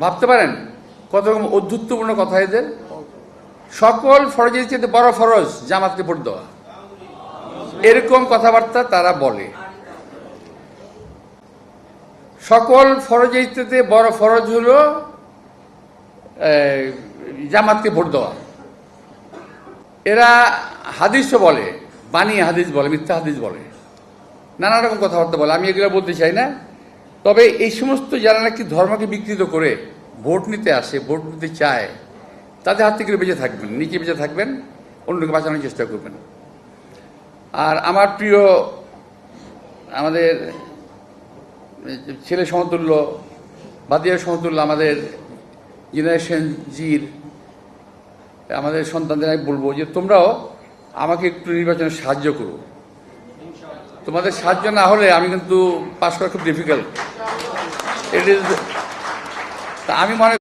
ভাবতে পারেন? কত রকম অধ্যুত্বপূর্ণ কথা এদের? সকল ফরজের চেয়ে বড় ফরজ জামাতকে ভোট দেওয়া। এরকম কথাবার্তা তারা বলে। সকল ফরজের চেয়ে বড় ফরজ হলো জামাতকে ভোট দেওয়া। এরা হাদিসও বলে বানিয়ে হাদিস বলে, মিথ্যা হাদিস বলে। নানা রকম কথাবার্তা বলে। আমি এগুলো বলতে চাই না। তবে এই সমস্ত যারা নাকি ধর্মকে বিকৃত করে ভোট নিতে আসে, ভোট নিতে চায়, তাদের হাত থেকে বেঁচে থাকবেন নিজে বেঁচে থাকবেন, অন্যকে বাঁচানোর চেষ্টা করবেন। আর আমার প্রিয় আমাদের ছেলে সমতুল্য, বাদিয়া সমতুল্য আমাদের জেনারেশন জির, আমাদের সন্তানদের আমি বলব যে তোমরাও আমাকে একটু নির্বাচনে সাহায্য করো। তোমাদের সাহায্য না হলে আমি কিন্তু পাশ করা খুব ডিফিকাল্ট ইট ইজ আমি মনে